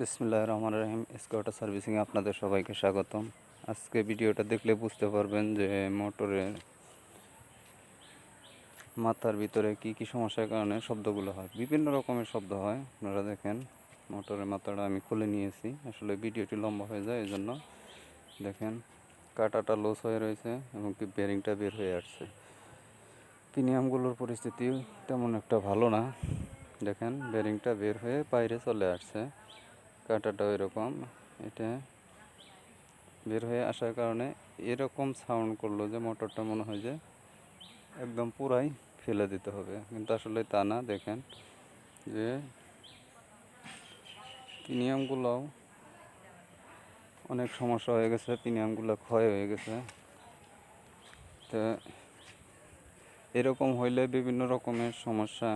বিসমুল্লাহ রহমান রহিম। স্কোয়াটা সার্ভিসিংয়ে আপনাদের সবাইকে স্বাগতম। আজকে ভিডিওটা দেখলে বুঝতে পারবেন যে মোটরের মাথার ভিতরে কি কি সমস্যার কারণে শব্দগুলো হয়। বিভিন্ন রকমের শব্দ হয়, আপনারা দেখেন। মোটরের মাথাটা আমি খুলে নিয়েছি। আসলে ভিডিওটি লম্বা হয়ে যায় এই জন্য দেখেন, কাটাটা লস হয়ে রয়েছে এবং কি বেরিংটা বের হয়ে আসছে। প্রিমিয়ামগুলোর পরিস্থিতি তেমন একটা ভালো না। দেখেন বেরিংটা বের হয়ে বাইরে চলে আসছে। কাঁটাটাও এরকম এটা বের হয়ে আসার কারণে এরকম সাউন্ড করল যে মোটরটা মনে হয় যে একদম পুরাই ফেলে দিতে হবে। কিন্তু আসলে তা না, দেখেন যে প্রিমিয়ামগুলোও অনেক সমস্যা হয়ে গেছে প্রিমিয়ামগুলো ক্ষয় হয়ে গেছে। তো এরকম হইলে বিভিন্ন রকমের সমস্যা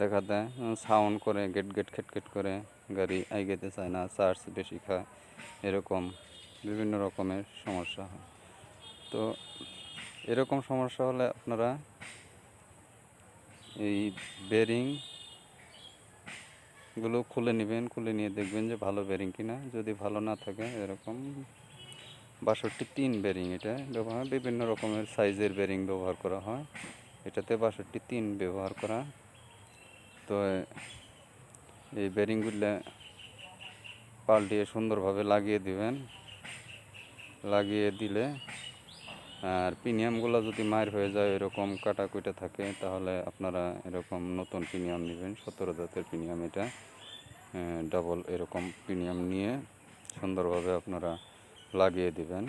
দেখা দেয় সাউন্ড করে গেট গেট খেটখেট করে। গাড়ি আইগেতে চায় না, চার্জ বেশি খায়, এরকম বিভিন্ন রকমের সমস্যা হয়। তো এরকম সমস্যা হলে আপনারা এই বেরিংগুলো খুলে নেবেন, খুলে নিয়ে দেখবেন যে ভালো বেরিং কিনা। যদি ভালো না থাকে, এরকম বাষট্টি তিন বেরিং এটা ব্যবহার, বিভিন্ন রকমের সাইজের বেরিং ব্যবহার করা হয়। এটাতে বাষট্টি তিন ব্যবহার করা। তো এই বেরিংগুলো পাল্টিয়ে সুন্দরভাবে লাগিয়ে দিবেন। লাগিয়ে দিলে আর প্রিমিয়ামগুলো যদি মায়ের হয়ে যায় এরকম কাটা কুইটা থাকে, তাহলে আপনারা এরকম নতুন প্রিমিয়াম নেবেন। সতেরো জাতের প্রিমিয়াম এটা। ডাবল এরকম প্রিমিয়াম নিয়ে সুন্দরভাবে আপনারা লাগিয়ে দিবেন।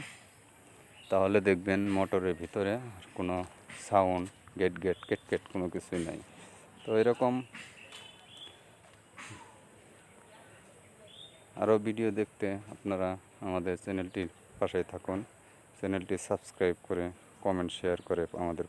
তাহলে দেখবেন মোটরের ভিতরে কোনো সাউন্ড গেট গেট কেট কেট কোনো কিছুই নাই। তো এরকম আরও ভিডিও দেখতে আপনারা আমাদের চ্যানেলটির পাশে থাকুন। চ্যানেলটি সাবস্ক্রাইব করে, কমেন্ট, শেয়ার করে আমাদের